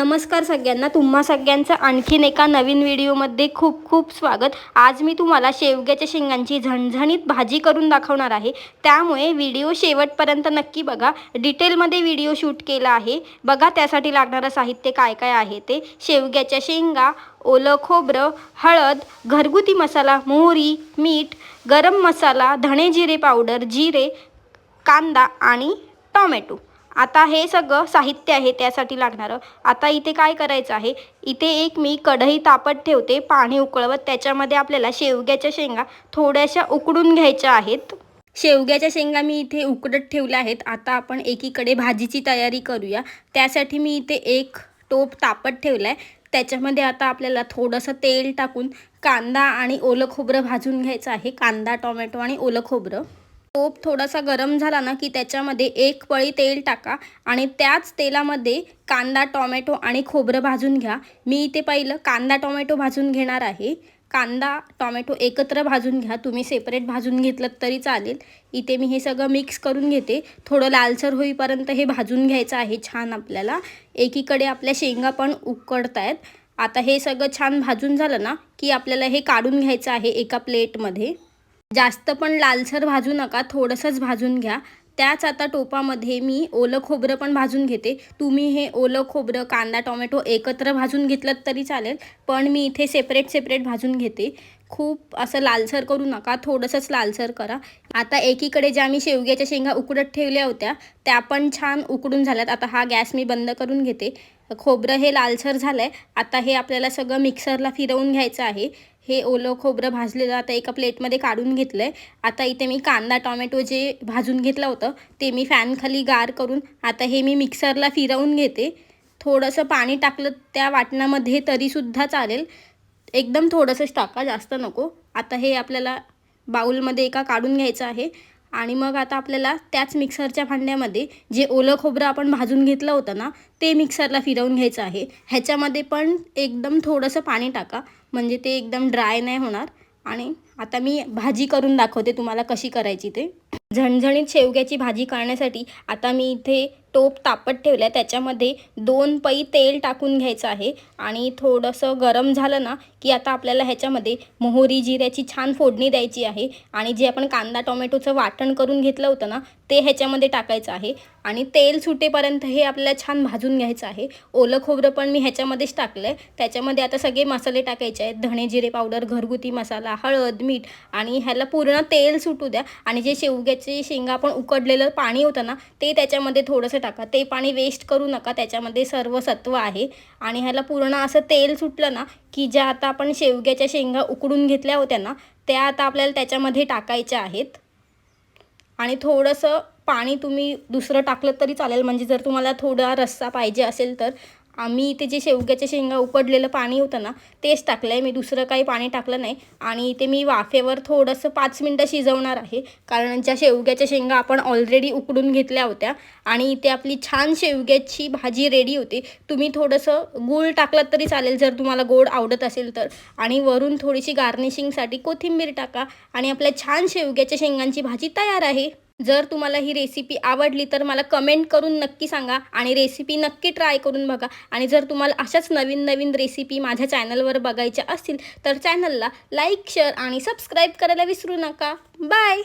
नमस्कार सगळ्यांना तुम्हा सगळ्यांचं आणखीन एका नवीन व्हिडिओमध्ये खूप खूप स्वागत. आज मी तुम्हाला शेवग्याच्या शेंगांची झणझणीत भाजी करून दाखवणार आहे. त्यामुळे व्हिडिओ शेवटपर्यंत नक्की बघा. डिटेलमध्ये व्हिडिओ शूट केला आहे. बघा त्यासाठी लागणारं साहित्य काय काय आहे ते. शेवग्याच्या शेंगा ओलं खोबरं हळद घरगुती मसाला मोहरी मीठ गरम मसाला धणे जिरे पावडर जिरे कांदा आणि टॉमॅटो. आता हे सगळं साहित्य आहे त्यासाठी लागणारं. आता इथे काय करायचं आहे? इथे एक मी कढई तापत ठेवते पाणी उकळवत त्याच्यामध्ये आपल्याला शेवग्याच्या शेंगा थोड्याशा उकडून घ्यायच्या आहेत. शेवग्याच्या शेंगा मी इथे उकडत ठेवल्या आहेत. आता आपण एकीकडे भाजीची तयारी करूया. त्यासाठी मी इथे एक टोप तापत ठेवला आहे त्याच्यामध्ये आता आपल्याला थोडंसं तेल टाकून कांदा आणि ओलं खोबरं भाजून घ्यायचं आहे. कांदा टोमॅटो आणि ओलं खोबरं. तोप थोडासा गरम झाला ना की त्याच्यामध्ये एक पळी तेल टाका आणि त्याच तेलामध्ये कांदा टोमॅटो आणि खोबरं भाजून घ्या. मी इथे पहिलं कांदा टोमॅटो भाजून घेणार आहे. कांदा टोमॅटो एकत्र भाजून घ्या. तुम्ही सेपरेट भाजून घेतलं तरी चालेल. इथे मी हे सगळं मिक्स करून घेते. थोडं लालसर होईपर्यंत हे भाजून घ्यायचं आहे छान आपल्याला. एकीकडे आपल्या शेंगा पण उकडत आहेत आता हे सगळं छान भाजून झालं ना की आपल्याला हे काढून घ्यायचं आहे एका प्लेटमध्ये जास्त पण लालसर भाजू नका थोडंसंच भाजून घ्या. त्याच आता टोपामध्ये मी ओलं खोबरं पण भाजून घेते. तुम्ही हे ओलं खोबरं कांदा टोमॅटो एकत्र भाजून घेतलं तरी चालेल पण मी इथे सेपरेट सेपरेट भाजून घेते. खूप असं लालसर करू नका थोडंसंच लालसर करा. आता एकीकडे ज्या मी शेवग्याच्या शेंगा उकडत ठेवल्या होत्या त्या पण छान उकडून झाल्यात. आता हा गॅस मी बंद करून घेते. खोबरं हे लालसर झालं आहे आता हे आपल्याला सगळं मिक्सरला फिरवून घ्यायचं आहे. हे ओलं खोबरं भाजलेलं आता एका प्लेटमध्ये काढून घेतलं आहे आता इथे मी कांदा टॉमॅटो जे भाजून घेतलं होतं ते मी फॅनखाली गार करून आता हे मी मिक्सरला फिरवून घेते. थोडंसं पाणी टाकलं त्या वाटणामध्ये तरीसुद्धा चालेल. एकदम थोडंसंच टाका जास्त नको. आता हे आपल्याला बाऊलमध्ये एका काढून घ्यायचं आहे. आणि मग आता आपल्याला त्याच मिक्सरच्या भांड्यामध्ये जे ओलं खोबरं आपण भाजून घेतलं होतं ना ते मिक्सरला फिरवून घ्यायचं आहे. ह्याच्यामध्ये पण एकदम थोडंसं पाणी टाका. म्हणजे ते एकदम ड्राय नाही होणार. आणि आता मी भाजी करून दाखवते तुम्हाला कशी करायची ते. झणझणीत शेवग्याची भाजी करण्यासाठी आता मी इथे टोप तापत ठेवलं आहे त्याच्यामध्ये दोन पई तेल टाकून घ्यायचं आहे. आणि थोडंसं गरम झालं ना की आता आपल्याला ह्याच्यामध्ये मोहरी जिऱ्याची छान फोडणी द्यायची आहे. आणि जे आपण कांदा टोमॅटोचं वाटण करून घेतलं होतं ना ते ह्याच्यामध्ये टाकायचं आहे. आणि तेल सुटेपर्यंत हे आपल्याला छान भाजून घ्यायचं आहे. ओलं खोबरं पण मी ह्याच्यामध्येच टाकलं आहे त्याच्यामध्ये आता सगळे मसाले टाकायचे आहेत. धणे जिरे पावडर घरगुती मसाला हळद मीठ आणि ह्याला पूर्ण तेल सुटू द्या. आणि जे शेवग्याचे शेंगा आपण उकडलेलं पाणी होतं ना ते त्याच्यामध्ये थोडंसं टाका. ते पाणी वेस्ट करू नका. त्याच्यामध्ये सर्व सत्व आहे. आणि ह्याला पूर्ण असं तेल सुटलं ना की ज्या आता आपण शेवग्याच्या शेंगा उकडून घेतल्या होत्या ना त्या आता आपल्याला त्याच्यामध्ये टाकायच्या आहेत. आणि थोडंसं पाणी तुम्ही दुसरं टाकलं तरी चालेल. म्हणजे जर तुम्हाला थोडा रस्सा पाहिजे असेल तर आम्ही इथे जे शेवग्याच्या शेंगा उकडलेलं पाणी होतं ना तेच टाकलं आहे मी दुसरं काही पाणी टाकलं नाही. आणि इथे मी वाफेवर थोडंसं पाच मिनटं शिजवणार आहे. कारण ज्या शेवग्याच्या शेंगा आपण ऑलरेडी उकडून घेतल्या होत्या आणि इथे आपली छान शेवग्याची भाजी रेडी होती तुम्ही थोडंसं गूळ टाकलं तरी चालेल जर तुम्हाला गोड आवडत असेल तर. आणि वरून थोडीशी गार्निशिंगसाठी कोथिंबीर टाका आणि आपल्या छान शेवग्याच्या शेंगांची भाजी तयार आहे. जर तुम्हाला ही रेसिपी आवडली तर मला कमेंट करून नक्की सांगा आणि रेसिपी नक्की ट्राय करून बघा. आणि जर तुम्हाला अशाच नवीन नवीन रेसिपी माझ्या चॅनलवर बघायच्या असतील तर चॅनलला लाईक शेअर आणि सबस्क्राईब करायला विसरू नका. बाय